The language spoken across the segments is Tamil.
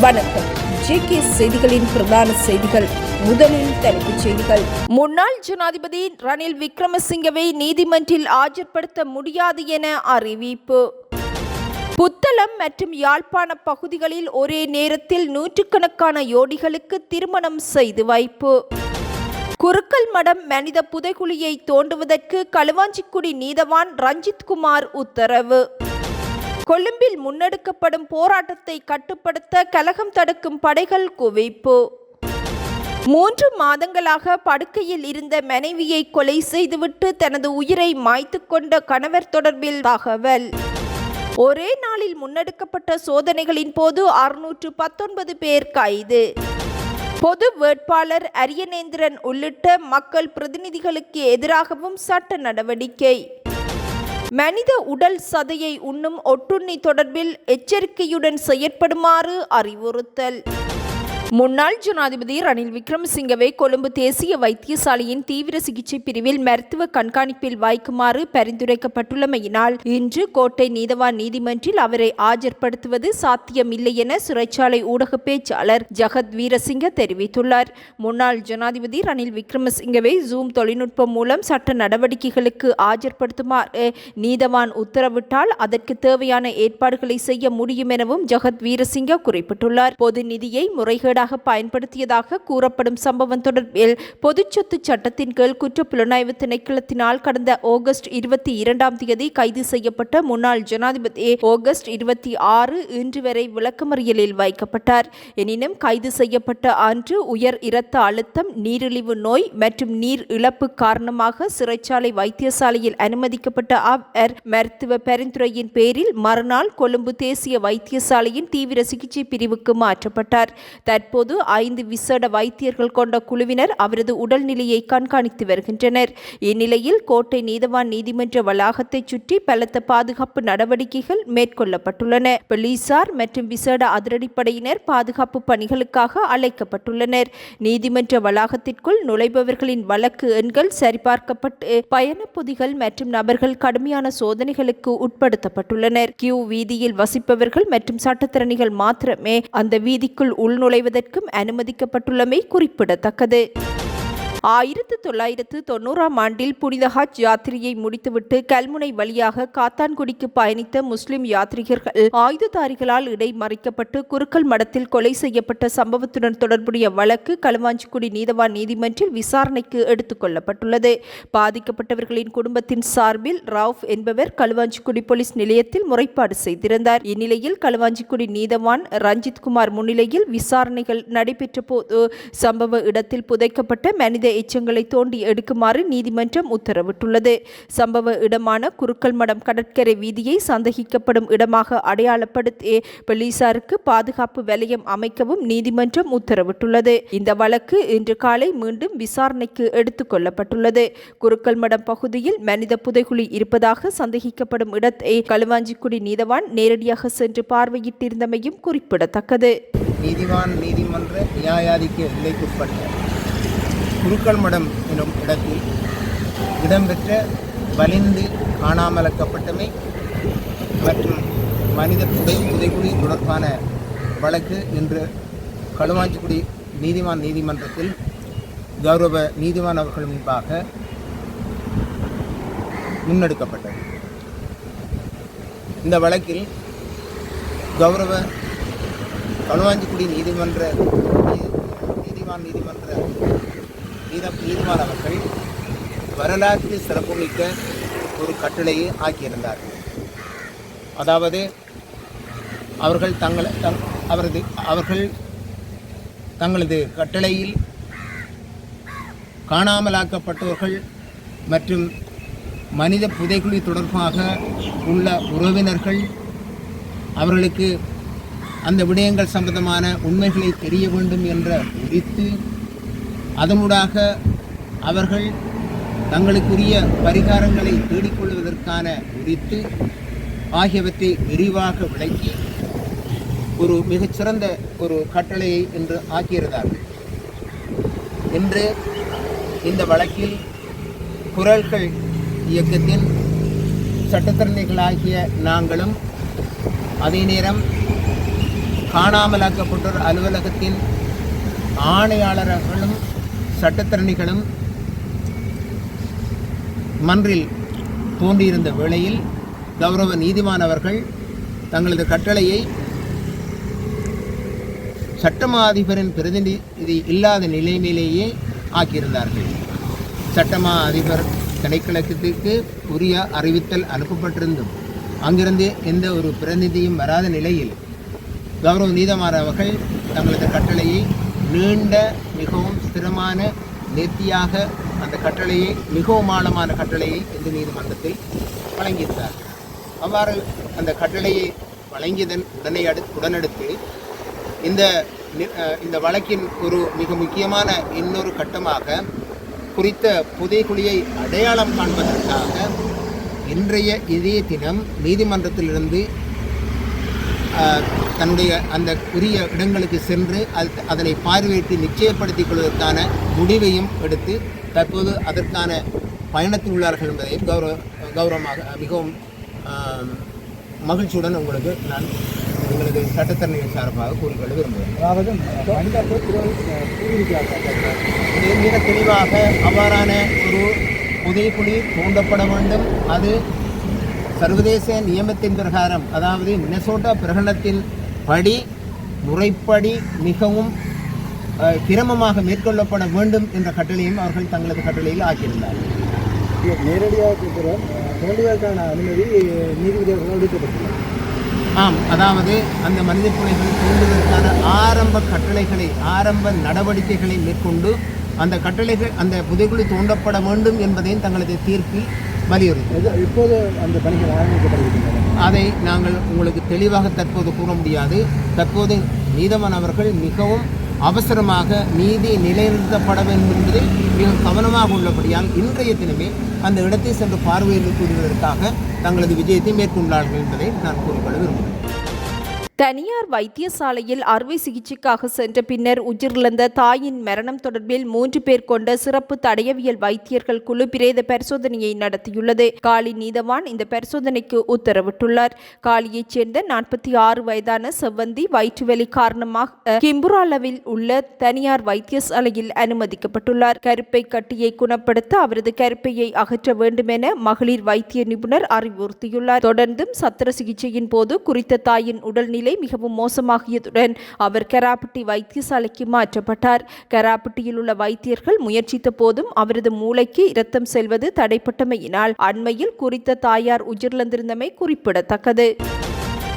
வணக்கம். ஜேகே செய்திகளின் பிரதான செய்திகள். முதலில் தலைப்புச் செய்திகள். முன்னாள் ஜனாதிபதி ரணில் விக்ரமசிங்கவை நீதிமன்றில் ஆஜர்படுத்த முடியாது என அறிவிப்பு. புத்தளம் மற்றும் யாழ்ப்பாண பகுதிகளில் ஒரே நேரத்தில் நூற்றுக்கணக்கான யோடிகளுக்கு திருமணம் செய்து வைப்பு. குருக்கல் மடம் மனித புதைகுழியை தோண்டுவதற்கு களுவாஞ்சிக்குடி நீதவான் ரஞ்சித்குமார் உத்தரவு. கொழும்பில் முன்னெடுக்கப்படும் போராட்டத்தை கட்டுப்படுத்த கலகம் தடுக்கும் படைகள் குவிப்பு. மூன்று மாதங்களாக படுக்கையில் இருந்த மனைவியை கொலை செய்துவிட்டு தனது உயிரை மாய்த்து கொண்ட கணவர் தொடர்பில் தகவல். ஒரே நாளில் முன்னெடுக்கப்பட்ட சோதனைகளின் போது அறுநூற்று பத்தொன்பது பேர் கைது. பொது வேட்பாளர் அரியநேந்திரன் உள்ளிட்ட மக்கள் பிரதிநிதிகளுக்கு எதிராகவும் சட்ட நடவடிக்கை. மனித உடல் சதையை உண்ணும் ஒட்டுண்ணி தொடர்பில் எச்சரிக்கையுடன் செயற்படுமாறு அறிவுறுத்தல். முன்னாள் ஜனாதிபதி ரணில் விக்ரமசிங்கவை கொழும்பு தேசிய வைத்தியசாலையின் தீவிர சிகிச்சை பிரிவில் மருத்துவ கண்காணிப்பில் வைக்குமாறு பரிந்துரைக்கப்பட்டுள்ளமையினால் இன்று கோட்டை நீதவான் நீதிமன்றில் அவரை ஆஜர்படுத்துவது சாத்தியமில்லை என சிறைச்சாலை ஊடக பேச்சாளர் ஜகத் வீரசிங்க தெரிவித்துள்ளார். முன்னாள் ஜனாதிபதி ரணில் விக்ரமசிங்கவை ஜூம் தொழில்நுட்பம் மூலம் சட்ட நடவடிக்கைகளுக்கு ஆஜர்படுத்துமாறு நீதவான் உத்தரவிட்டால் அதற்கு தேவையான ஏற்பாடுகளை செய்ய முடியும் எனவும் ஜகத் வீரசிங்க குறிப்பிட்டுள்ளார். பொது நிதியை முறைகேடு வீடாக பயன்படுத்தியதாக கூறப்படும் சம்பவம் தொடர்பில் பொதுச்சொத்து சட்டத்தின் கீழ் குற்ற புலனாய்வு திணைக்களத்தினால் கடந்த ஆகஸ்ட் இருபத்தி இரண்டாம் தேதி கைது செய்யப்பட்ட முன்னாள் ஜனாதிபதி ஆகஸ்ட் இருபத்தி ஆறு இன்று வரை விளக்கமறியலில் வைக்கப்பட்டார். எனினும் கைது செய்யப்பட்ட அன்று உயர் இரத்த அழுத்தம் நீரிழிவு நோய் மற்றும் நீர் இழப்பு காரணமாக சிறைச்சாலை வைத்தியசாலையில் அனுமதிக்கப்பட்ட அவர் மருத்துவ பரிந்துரையின் பேரில் மறுநாள் கொழும்பு தேசிய வைத்தியசாலையின் தீவிர சிகிச்சை பிரிவுக்கு மாற்றப்பட்டார். தற்போது ஐந்து விசேட வைத்தியர்கள் கொண்ட குழுவினர் அவரது உடல்நிலையை கண்காணித்து வருகின்றனர். இந்நிலையில் கோட்டை நீதவான் நீதிமன்ற வளாகத்தை சுற்றி பலத்த பாதுகாப்பு நடவடிக்கைகள் மேற்கொள்ளப்பட்டுள்ளன. போலீசார் மற்றும் விசேட அதிரடிப்படையினர் பாதுகாப்பு பணிகளுக்காக அழைக்கப்பட்டுள்ளனர். நீதிமன்ற வளாகத்திற்குள் நுழைபவர்களின் வழக்கு எண்கள் சரிபார்க்கப்பட்டு பயண பொதிகள் மற்றும் நபர்கள் கடுமையான சோதனைகளுக்கு உட்படுத்தப்பட்டுள்ளனர். கியூ வீதியில் வசிப்பவர்கள் மற்றும் சட்டத்திறனிகள் மாத்திரமே அந்த வீதிக்குள் செய்வதற்கும் அனுமதிக்கப்பட்டுள்ளமை குறிப்பிடத்தக்கது. ஆயிரத்து தொள்ளாயிரத்து தொண்ணூறாம் ஆண்டில் புனித ஹஜ் யாத்திரையை முடித்துவிட்டு கல்முனை வழியாக காத்தான்குடிக்கு பயணித்த முஸ்லிம் யாத்ரிகர்கள் ஆயுததாரிகளால் இடைமறிக்கப்பட்டு குருக்கல் மடத்தில் கொலை செய்யப்பட்ட சம்பவத்துடன் தொடர்புடைய வழக்கு களுவாஞ்சிக்குடி நீதவான் நீதிமன்றில் விசாரணைக்கு எடுத்துக் கொள்ளப்பட்டுள்ளது. பாதிக்கப்பட்டவர்களின் குடும்பத்தின் சார்பில் ராவ் என்பவர் களுவாஞ்சிக்குடி போலீஸ் நிலையத்தில் முறைப்பாடு செய்திருந்தார். இந்நிலையில் களுவாஞ்சிக்குடி நீதவான் ரஞ்சித் குமார் முன்னிலையில் விசாரணைகள் நடைபெற்ற போது சம்பவ இடத்தில் புதைக்கப்பட்ட மனித எச்சங்களை தோண்டி எடுக்குமாறு நீதிமன்றம் உத்தரவிட்டுள்ளது. சம்பவ இடமான குருக்கல் மடம் கடற்கரை வீதியை சந்தேகிக்கப்படும் இடமாக அடையாளப்படுத்திய போலீசாருக்கு பாதுகாப்பு வலயம் அமைக்கவும் நீதிமன்றம் உத்தரவிட்டுள்ளது. இந்த வழக்கு இன்று காலை மீண்டும் விசாரணைக்கு எடுத்துக் கொள்ளப்பட்டுள்ளது. குருக்கல் மடம் பகுதியில் மனித புதைகுழி இருப்பதாக சந்தேகிக்கப்படும் இடத்தை களுவாஞ்சிக்குடி நீதவான் நேரடியாக சென்று பார்வையிட்டிருந்தமையும் குறிப்பிடத்தக்கது. நீதிவான் நீதிமன்ற நியாயாதிக்க எல்லைக்குட்பட்ட குருக்கள் மடம் எனும் இடத்தில் இடம்பெற்ற வலிந்து காணாமலக்கப்பட்டமை மற்றும் மனித புதை புதைக்குடி தொடர்பான வழக்கு இன்று களுவாஞ்சிக்குடி நீதிவான் நீதிமன்றத்தில் கௌரவ நீதிவான் அவர்கள் முன்பாக முன்னெடுக்கப்பட்டது. இந்த வழக்கில் கௌரவ களுவாஞ்சிக்குடி நீதிமன்ற நீதிவான் நீதிமன்ற நீத நீதிமான் அவர்கள் வரலாற்று சிறப்புமிக்க ஒரு கட்டளையை ஆக்கியிருந்தார்கள் அதாவது அவர்கள் தங்களை தங் அவரது அவர்கள் தங்களது கட்டளையில் காணாமலாக்கப்பட்டவர்கள் மற்றும் மனித புதைக்குழி தொடர்பாக உள்ள உறவினர்கள் அவர்களுக்கு அந்த விடயங்கள் சம்பந்தமான உண்மைகளை தெரிய வேண்டும் என்ற குறித்து அதனூடாக அவர்கள் தங்களுக்குரிய பரிகாரங்களை தேடிக்கொள்வதற்கான குறித்து ஆகியவற்றை விரிவாக விளக்கி ஒரு மிகச்சிறந்த ஒரு கட்டளையை இன்று ஆக்கியிருந்தார்கள். இன்று இந்த வழக்கில் குரல்கள் இயக்கத்தின் சட்டத்திறனைகளாகிய நாங்களும் அதே நேரம் காணாமலாக்கப்பட்டோர் அலுவலகத்தின் ஆணையாளர்களும் சட்டத்தரணிகளும் மன்றில் தோன்றியிருந்த வேளையில் கௌரவ நீதிமானவர்கள் தங்களது கட்டளையை சட்டமாதிபரின் பிரதிநிதி இல்லாத நிலைமையிலேயே ஆக்கியிருந்தார்கள். சட்டமா அதிபர் திணைக்களத்திற்கு உரிய அறிவித்தல் அனுப்பப்பட்டிருந்தும் அங்கிருந்து எந்த ஒரு பிரதிநிதியும் வராத நிலையில் கௌரவ நீதமானவர்கள் தங்களது கட்டளையை நீண்ட மிகவும் ஸ்திரமான நேர்த்தியாக அந்த கட்டளையை மிகவும் ஆழமான கட்டளையை இந்த நீதிமன்றத்தில் வழங்கியிருந்தார்கள் அவ்வாறு அந்த கட்டளையை வழங்கியதன் உடனே அடு உடனடுத்து இந்த இந்த வழக்கின் ஒரு மிக முக்கியமான இன்னொரு கட்டமாக குறித்த புதைகுழியை அடையாளம் காண்பதற்காக இன்றைய இதே தினம் நீதிமன்றத்திலிருந்து அஹ், தன்னுடைய அந்த உரிய இடங்களுக்கு சென்று அது அதனை பார்வையிட்டு நிச்சயப்படுத்திக் கொள்வதற்கான முடிவையும் எடுத்து தற்போது அதற்கான பயணத்தில் உள்ளார்கள் என்பதை கௌரவ கௌரவமாக மிகவும் மகிழ்ச்சியுடன் உங்களுக்கு நான் எங்களது சட்டத்தரணிகள் சார்பாக கூறிக்கொள்ள விரும்புகிறேன். அதாவது மனிதர்கள் மிக தெளிவாக அவ்வாறான ஒரு புதைக்குழி தோண்டப்பட வேண்டும். அது சர்வதேச நியமத்தின் பிரகாரம் அதாவது மினசோட்டா பிரகடனத்தின் படி முறைப்படி மிகவும் கிரமமாக மேற்கொள்ளப்பட வேண்டும் என்ற கட்டளையும் அவர்கள் தங்களது கட்டளையில் ஆக்கியிருந்தார்கள் நேரடியாக கேட்குறோம். தோண்டுவதற்கான அனுமதி நீதிபதிகள் அளிக்கப்பட்டுள்ளது ஆம் அதாவது அந்த மனித புலைகள் தோண்டுவதற்கான ஆரம்ப கட்டளைகளை ஆரம்ப நடவடிக்கைகளை மேற்கொண்டு அந்த கட்டளைகள் அந்த புதைக்குழி தோண்டப்பட வேண்டும் என்பதையும் தங்களது தீர்ப்பில் வலியுறுத்தி. இப்போது அந்த பணிகள் ஆரம்பிக்கப்படுகின்றன. அதை நாங்கள் உங்களுக்கு தெளிவாக தற்போது கூற முடியாது. தற்போது நீதவான் அவர்கள் மிகவும் அவசரமாக நீதி நிலைநிறுத்தப்பட வேண்டும் என்பதில் மிக கவனமாக உள்ளபடியால் இன்றைய தினமே அந்த இடத்தை சென்று பார்வையிட்டு கூறுவதற்காக தங்களது விஜயத்தை மேற்கொண்டார்கள் என்பதை நான் கூறிக்கொள்ள விரும்புகிறேன். தனியார் வைத்தியசாலையில் அறுவை சிகிச்சைக்காக சென்ற பின்னர் உயிரிழந்த தாயின் மரணம் தொடர்பில் மூன்று பேர் கொண்ட சிறப்பு தடயவியல் வைத்தியர்கள் குழு பிரேத பரிசோதனையை நடத்தியுள்ளது. காளி நீதவான் இந்த பரிசோதனைக்கு உத்தரவிட்டுள்ளார். காளியைச் சேர்ந்த நாற்பத்தி ஆறு வயதான செவ்வந்தி வயிற்றுவலி காரணமாக கிம்புராலவில் உள்ள தனியார் வைத்தியசாலையில் அனுமதிக்கப்பட்டுள்ளார். கருப்பை கட்டியை குணப்படுத்த அவரது கருப்பையை அகற்ற வேண்டும் என மகளிர் வைத்திய நிபுணர் அறிவுறுத்தியுள்ளார். தொடர்ந்தும் சத்திர சிகிச்சையின் போது குறித்த தாயின் உடல்நிலை மிகவும் மோசமாகியதுடன் அவர் கராப்பட்டி வைத்தியசாலைக்கு மாற்றப்பட்டார். கராப்பட்டியில் உள்ள வைத்தியர்கள் முயற்சித்த போதும் அவரது மூளைக்கு இரத்தம் செல்வது தடைப்பட்டமையினால் அண்மையில் குறித்த தாயார் உயிரிழந்திருந்தமை குறிப்பிடத்தக்கது.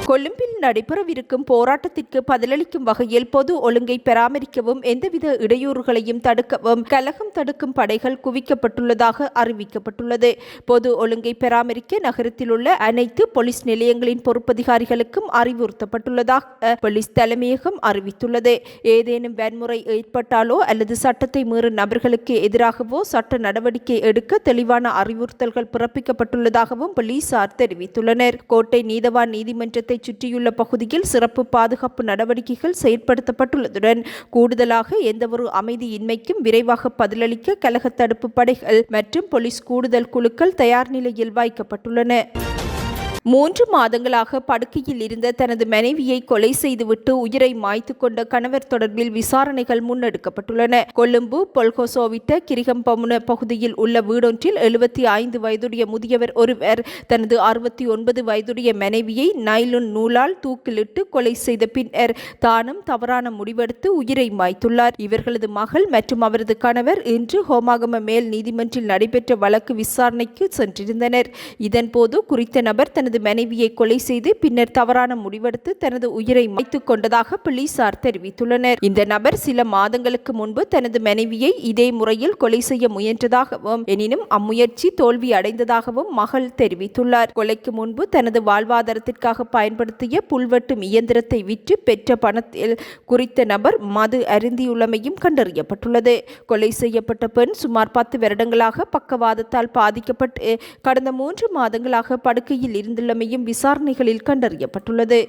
கொழும்பில் நடைபெறவிருக்கும் போராட்டத்திற்கு பதிலளிக்கும் வகையில் பொது ஒழுங்கை பராமரிக்கவும் எந்தவித இடையூறுகளையும் தடுக்கவும் கலகம் தடுக்கும் படைகள் குவிக்கப்பட்டுள்ளதாக அறிவிக்கப்பட்டுள்ளது. பொது ஒழுங்கை பராமரிக்க நகரத்தில் உள்ள அனைத்து போலீஸ் நிலையங்களின் பொறுப்பதிகாரிகளுக்கும் அறிவுறுத்தப்பட்டுள்ளதாக போலீஸ் தலைமையகம் அறிவித்துள்ளது. ஏதேனும் வன்முறை ஏற்பட்டாலோ அல்லது சட்டத்தை மீறும் நபர்களுக்கு எதிராகவோ சட்ட நடவடிக்கை எடுக்க தெளிவான அறிவுறுத்தல்கள் பிறப்பிக்கப்பட்டுள்ளதாகவும் போலீசார் தெரிவித்துள்ளனர். கோட்டை நீதவான் நீதிமன்றத்தில் நீதிமன்றத்தை சுற்றியுள்ள பகுதியில் சிறப்பு பாதுகாப்பு நடவடிக்கைகள் செயற்படுத்தப்பட்டுள்ளதுடன் கூடுதலாக எந்தவொரு அமைதியின்மைக்கும் விரைவாக பதிலளிக்க கலக தடுப்பு படைகள் மற்றும் போலீஸ் கூடுதல் குழுக்கள் தயார் நிலையில் வைக்கப்பட்டுள்ளன. மூன்று மாதங்களாக படுக்கையில் இருந்த தனது மனைவியை கொலை செய்துவிட்டு உயிரை மாய்த்து கொண்ட கணவர் தொடர்பில் விசாரணைகள் முன்னெடுக்கப்பட்டுள்ளன. கொழும்பு பொல்கோசோவிட்ட கிரிகம்பமுன பகுதியில் உள்ள வீடொன்றில் எழுபத்தி ஐந்து வயதுடைய முதியவர் ஒருவர் தனது அறுபத்தி ஒன்பது வயதுடைய மனைவியை நைலுன் நூலால் தூக்கிலிட்டு கொலை செய்த பின்னர் தானும் தவறான முடிவெடுத்து உயிரை மாய்த்துள்ளார். இவர்களது மகள் மற்றும் அவரது கணவர் இன்று ஹோமாகம மேல் நீதிமன்றில் நடைபெற்ற வழக்கு விசாரணைக்கு சென்றிருந்தனர். இதன்போது குறித்த நபர் தனது மனைவியை கொலை செய்து பின்னர் தவறான முடிவெடுத்து தனது உயிரை மாய்த்துக் கொண்டதாக போலீசார் தெரிவித்துள்ளனர். இந்த நபர் சில மாதங்களுக்கு முன்பு தனது மனைவியை இதே முறையில் கொலை செய்ய முயன்றதாகவும் எனினும் அம்முயற்சி தோல்வி அடைந்ததாகவும் மகள் தெரிவித்துள்ளார். கொலைக்கு முன்பு தனது வாழ்வாதாரத்திற்காக பயன்படுத்திய புல்வெட்டும் இயந்திரத்தை விற்று பெற்ற பணத்தில் குறித்த நபர் மது அருந்தியுள்ளமையும் கண்டறியப்பட்டுள்ளது. கொலை செய்யப்பட்ட பெண் சுமார் பத்து வருடங்களாக பக்கவாதத்தால் பாதிக்கப்பட்டு கடந்த மூன்று மாதங்களாக படுக்கையில் செய்துள்ளமையும் விசாரணைகளில் கண்டறியப்பட்டுள்ளது.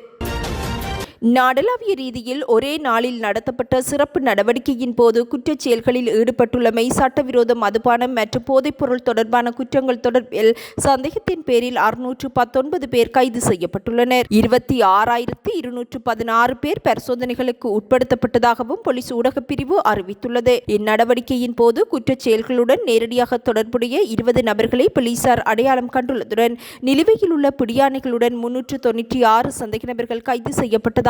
நாடளாவிய ரீதியில் ஒரே நாளில் நடத்தப்பட்ட சிறப்பு நடவடிக்கையின் போது குற்றச் செயல்களில் ஈடுபட்டுள்ளமை சட்டவிரோத மதுபானம் மற்றும் போதைப்பொருள் தொடர்பான குற்றங்கள் தொடர்பில் சந்தேகத்தின் பேரில் அறுநூற்று பத்தொன்பது பேர் கைது செய்யப்பட்டுள்ளனர். இருபத்தி ஆறாயிரத்து இருநூற்று பதினாறு பேர் பரிசோதனைகளுக்கு உட்படுத்தப்பட்டதாகவும் போலீஸ் ஊடகப் பிரிவு அறிவித்துள்ளது. இந்நடவடிக்கையின் போது குற்றச் செயல்களுடன் நேரடியாக தொடர்புடைய இருபது நபர்களை போலீசார் அடையாளம் கண்டுள்ளதுடன் நிலுவையில் உள்ள பிடியாணைகளுடன் முன்னூற்று தொன்னூற்றி ஆறு சந்தேக நபர்கள் கைது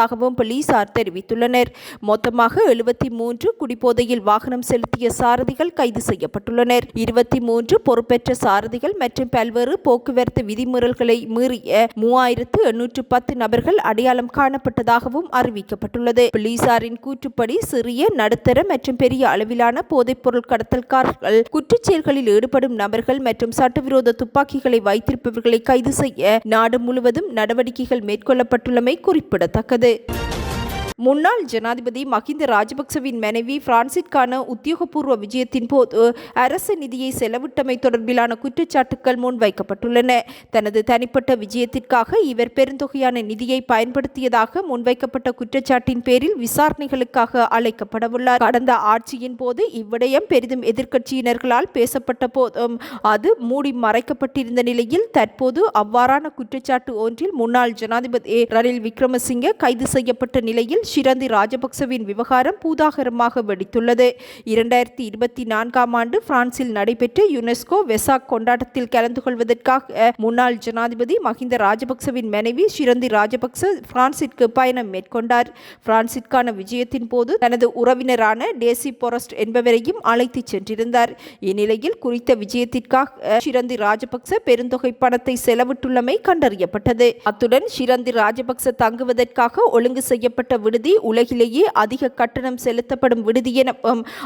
செய்யப்பட்டதாகவும் போலீசார் தெரிவித்துள்ளனர். மொத்தமாக எழுபத்தி மூன்று குடிபோதையில் வாகனம் செலுத்திய சாரதிகள் கைது செய்யப்பட்டுள்ளனர். இருபத்தி மூன்று பொறுப்பேற்ற சாரதிகள் மற்றும் பல்வேறு போக்குவரத்து விதிமுறைகளை மீறிய மூவாயிரத்து எண்ணூற்று பத்து நபர்கள் அடையாளம் காணப்பட்டதாகவும் அறிவிக்கப்பட்டுள்ளது. போலீசாரின் கூற்றுப்படி சிறிய நடுத்தர மற்றும் பெரிய அளவிலான போதைப்பொருள் கடத்தல்காரர்கள் குற்றச்செயல்களில் ஈடுபடும் நபர்கள் மற்றும் சட்டவிரோத துப்பாக்கிகளை வைத்திருப்பவர்களை கைது செய்ய நாடு முழுவதும் நடவடிக்கைகள் மேற்கொள்ளப்பட்டுள்ளமை குறிப்பிடத்தக்கது. retrouver. முன்னாள் ஜனாதிபதி மஹிந்த ராஜபக்சவின் மனைவி பிரான்சிற்கான உத்தியோகபூர்வ விஜயத்தின் போது அரசு நிதியை செலவிட்டமை தொடர்பிலான குற்றச்சாட்டுக்கள் முன்வைக்கப்பட்டுள்ளன. தனது தனிப்பட்ட விஜயத்திற்காக இவர் பெருந்தொகையான நிதியை பயன்படுத்தியதாக முன்வைக்கப்பட்ட குற்றச்சாட்டின் பேரில் விசாரணைகளுக்காக அழைக்கப்படவுள்ளார். கடந்த ஆட்சியின் போது இவ்விடயம் பெரிதும் எதிர்க்கட்சியினர்களால் பேசப்பட்ட போதும் அது மூடி மறைக்கப்பட்டிருந்த நிலையில் தற்போது அவ்வாறான குற்றச்சாட்டு ஒன்றில் முன்னாள் ஜனாதிபதி ரணில் விக்ரமசிங்க கைது செய்யப்பட்ட நிலையில் ஷிரந்தி ராஜபக்சவின் விவகாரம் பூதாகரமாக வெடித்துள்ளது. இரண்டாயிரத்தி இருபத்தி நான்காம் ஆண்டு பிரான்சில் நடைபெற்ற யுனெஸ்கோ வெசாக் கொண்டாட்டத்தில் கலந்து கொள்வதற்காக முன்னாள் ஜனாதிபதி மஹிந்த ராஜபக்சவின் மனைவி ஷிரந்தி ராஜபக்ச பிரான்சிற்கு பயணம் மேற்கொண்டார். பிரான்சிற்கான விஜயத்தின் போது தனது உறவினரான டேசி பொரஸ்ட் என்பவரையும் அழைத்துச் சென்றிருந்தார். இந்நிலையில் குறித்த விஜயத்திற்காக ஷிரந்தி ராஜபக்ச பெருந்தொகை பணத்தை செலவிட்டுள்ளமை கண்டறியப்பட்டது. அத்துடன் ஷிரந்தி ராஜபக்ச தங்குவதற்காக ஒழுங்கு செய்யப்பட்ட விடுதி உலகிலேயே அதிக கட்டணம் செலுத்தப்படும் விடுதி என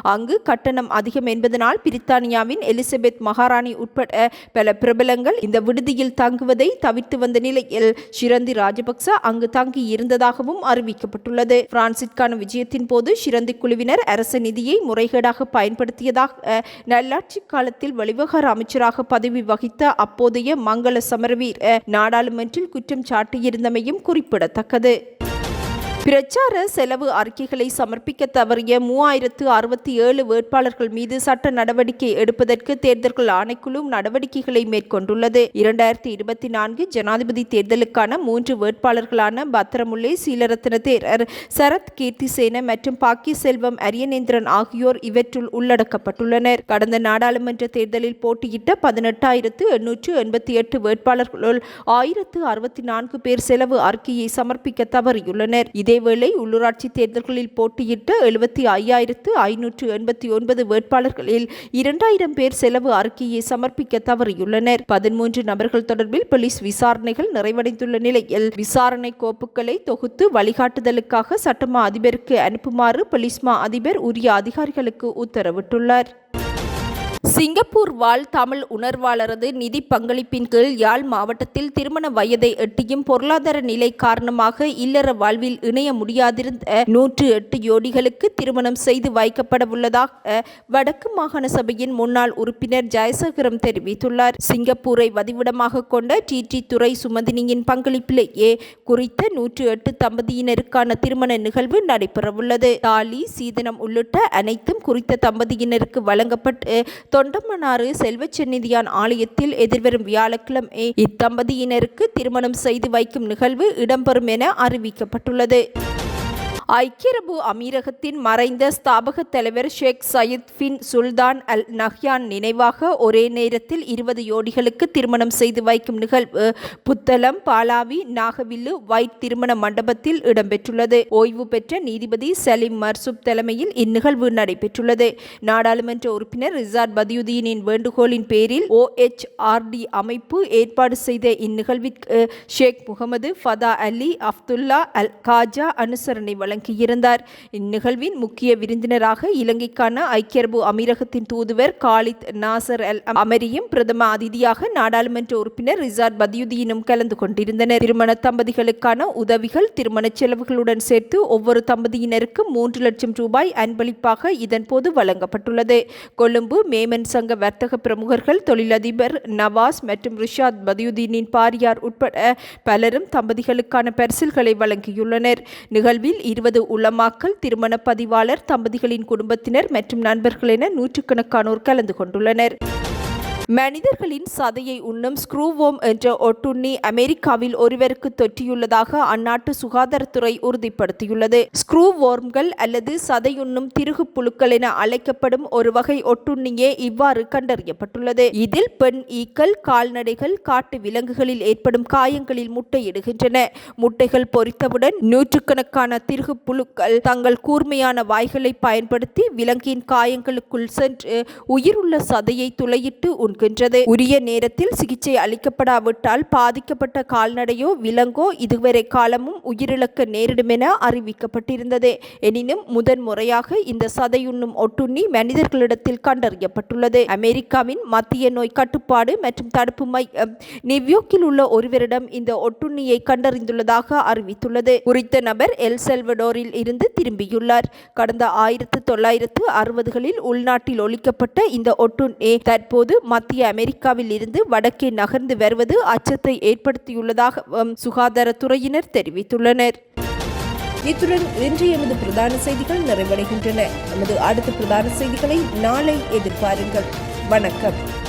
அங்கு கட்டணம் அதிகம் என்பதனால் பிரித்தானியாவின் எலிசபெத் மகாராணி உட்பட பல பிரபலங்கள் இந்த விடுதியில் தங்குவதை தவிர்த்து வந்த நிலையில் ஷிரந்தி ராஜபக்ச அங்கு தங்கி இருந்ததாகவும் அறிவிக்கப்பட்டுள்ளது. பிரான்சிற்கான விஜயத்தின் போது ஷிரந்தி குழுவினர் அரச நிதியை முறைகேடாக பயன்படுத்தியதாக நல்லாட்சி காலத்தில் வெளிவகார அமைச்சராக பதவி வகித்த அப்போதைய மங்கள சமரவீர் நாடாளுமன்றில் குற்றம் சாட்டியிருந்தமையும் குறிப்பிடத்தக்கது. பிரச்சார செலவு அறிக்கைகளை சமர்ப்பிக்க தவறிய மூவாயிரத்து அறுபத்தி ஏழு வேட்பாளர்கள் மீது சட்ட நடவடிக்கை எடுப்பதற்கு தேர்தல்கள் ஆணைக்குழு நடவடிக்கைகளை மேற்கொண்டுள்ளது. இரண்டாயிரத்தி இருபத்தி நான்கு ஜனாதிபதி தேர்தலுக்கான மூன்று வேட்பாளர்களான பத்திரமுல்லை சீலரத்ன தேரர் சரத் கீர்த்திசேன மற்றும் பாக்கி செல்வம் அரியநேந்திரன் ஆகியோர் இவற்றுள் உள்ளடக்கப்பட்டுள்ளனர். கடந்த நாடாளுமன்ற தேர்தலில் போட்டியிட்ட பதினெட்டாயிரத்து எண்ணூற்று எண்பத்தி எட்டு வேட்பாளர்களுள் ஆயிரத்து அறுபத்தி நான்கு பேர் செலவு அறிக்கையை சமர்ப்பிக்க தவறியுள்ளனர். இதே இதேவேளை உள்ளூராட்சி தேர்தல்களில் போட்டியிட்ட எழுபத்தி ஐயாயிரத்து ஐநூற்று எண்பத்தி ஒன்பது வேட்பாளர்களில் இரண்டாயிரம் பேர் செலவு அறிக்கையை சமர்ப்பிக்க தவறியுள்ளனர். பதிமூன்று நபர்கள் தொடர்பில் போலீஸ் விசாரணைகள் நிறைவடைந்துள்ள நிலையில் விசாரணை கோப்புகளை தொகுத்து வழிகாட்டுதலுக்காக சட்டமா அதிபருக்கு அனுப்புமாறு பொலிஸ்மா அதிபர் உரிய அதிகாரிகளுக்கு உத்தரவிட்டுள்ளார். சிங்கப்பூர் வாழ் தமிழ் உணர்வாளரது நிதி பங்களிப்பின் கீழ் யாழ் மாவட்டத்தில் திருமண வயதை எட்டியும் பொருளாதார நிலை காரணமாக இல்லற வாழ்வில் இணைய முடியாதிருந்த நூற்று எட்டு யோடிகளுக்கு திருமணம் செய்து வைக்கப்படவுள்ளதாக வடக்கு மாகாண சபையின் முன்னாள் உறுப்பினர் ஜெயசேகரம் தெரிவித்துள்ளார். சிங்கப்பூரை வதிவிடமாக கொண்ட டி டி துறை சுமதினியின் பங்களிப்பிலேயே குறித்த நூற்று எட்டு தம்பதியினருக்கான திருமண நிகழ்வு நடைபெறவுள்ளது. தாலி சீதனம் உள்ளிட்ட அனைத்தும் குறித்த தம்பதியினருக்கு வழங்கப்பட்டு தொண்டமனாறு செல்வச்சென்னிதியான் ஆலயத்தில் எதிர்வரும் வியாழக்கிழமை இத்தம்பதியினருக்கு திருமணம் செய்து வைக்கும் நிகழ்வு இடம்பெறும் என அறிவிக்கப்பட்டுள்ளது. ஐக்கிய அரபு அமீரகத்தின் மறைந்த ஸ்தாபக தலைவர் ஷேக் சயீத் பின் சுல்தான் அல் நஹ்யான் நினைவாக ஒரே நேரத்தில் இருபது யோடிகளுக்கு திருமணம் செய்து வைக்கும் நிகழ்வு புத்தளம் பாலாவி நாகவில்லு வைட் திருமண மண்டபத்தில் இடம்பெற்றுள்ளது. ஓய்வு பெற்ற நீதிபதி சலீம் மர்சூப் தலைமையில் இந்நிகழ்வு நடைபெற்றுள்ளது. நாடாளுமன்ற உறுப்பினர் ரிசார்ட் பதியுதீனின் வேண்டுகோளின் பேரில் ஓஎச்ஆர்டி அமைப்பு ஏற்பாடு செய்த இந்நிகழ்விற்கு ஷேக் முகமது ஃபதா அலி அப்துல்லா அல் காஜா அனுசரணை வழங்கினார். வழங்கியிருந்தார் இந்நிகழ்வின் முக்கிய விருந்தினராக இலங்கைக்கான ஐக்கிய அரபு அமீரகத்தின் தூதுவர் காலித் நாசர் அல் அமரியும் பிரதம அதிதியாக நாடாளுமன்ற உறுப்பினர் ரிசார்ட் பதியுதீனும் கலந்து கொண்டிருந்தனர். திருமண தம்பதிகளுக்கான உதவிகள் திருமண செலவுகளுடன் சேர்த்து ஒவ்வொரு தம்பதியினருக்கும் மூன்று லட்சம் ரூபாய் அன்பளிப்பாக இதன்போது வழங்கப்பட்டுள்ளது. கொழும்பு மேமன் சங்க வர்த்தக பிரமுகர்கள் தொழிலதிபர் நவாஸ் மற்றும் ரிஷாத் பதியுதீனின் பாரியார் உட்பட பலரும் தம்பதிகளுக்கான பரிசில்களை வழங்கியுள்ளனர். நிகழ்வில் இருபது உலமாக்கல் திருமண பதிவாளர் தம்பதிகளின் குடும்பத்தினர் மற்றும் நண்பர்கள் என நூற்றுக்கணக்கானோர் கலந்து கொண்டுள்ளனர். மனிதர்களின் சதையை உண்ணும் ஸ்க்ரூவோம் என்ற ஒட்டுண்ணி அமெரிக்காவில் ஒருவருக்கு தொற்றியுள்ளதாக அந்நாட்டு சுகாதாரத்துறை உறுதிப்படுத்தியுள்ளது. ஸ்க்ரூவோர்ம்கள் அல்லது சதையுண்ணும் திருகு புழுக்கள் என அழைக்கப்படும் ஒரு வகை ஒட்டுண்ணியே இவ்வாறு கண்டறியப்பட்டுள்ளது. இதில் பெண் ஈக்கள் கால்நடைகள் காட்டு விலங்குகளில் ஏற்படும் காயங்களில் முட்டையிடுகின்றன. முட்டைகள் பொறித்தவுடன் நூற்றுக்கணக்கான திருகு புழுக்கள் தங்கள் கூர்மையான வாய்களை பயன்படுத்தி விலங்கின் காயங்களுக்குள் சென்று உயிருள்ள சதையை துளையிட்டு கொள்கின்றது உரிய நேரத்தில் சிகிச்சை அளிக்கப்படாவிட்டால் பாதிக்கப்பட்ட கால்நடையோ விலங்கோ இதுவரை காலமும் உயிரிழக்க நேரிடும் என அறிவிக்கப்பட்டிருந்தது. எனினும் முதன் முறையாக இந்த சதையுண்ணும் ஒட்டுண்ணி மனிதர்களிடத்தில் கண்டறியப்பட்டுள்ளது. அமெரிக்காவின் மத்திய நோய் கட்டுப்பாடு மற்றும் தடுப்பு மை நியூயோர்க்கில் உள்ள ஒருவரிடம் இந்த ஒட்டுண்ணியை கண்டறிந்துள்ளதாக அறிவித்துள்ளது. குறித்த நபர் எல் செல்வடோரில் இருந்து திரும்பியுள்ளார். கடந்த ஆயிரத்து தொள்ளாயிரத்து அறுபதுகளில் உள்நாட்டில் ஒழிக்கப்பட்ட இந்த ஒட்டுண்ணி தற்போது மத்திய மத்திய அமெரிக்காவில் இருந்து வடக்கே நகர்ந்து வருவது அச்சத்தை ஏற்படுத்தியுள்ளதாக சுகாதாரத்துறையினர் தெரிவித்துள்ளனர். இத்துடன் இன்று எமது பிரதான செய்திகள் நிறைவடைகின்றன. நமது அடுத்த பிரதான செய்திகளை நாளை எதிர்பாருங்கள். வணக்கம்.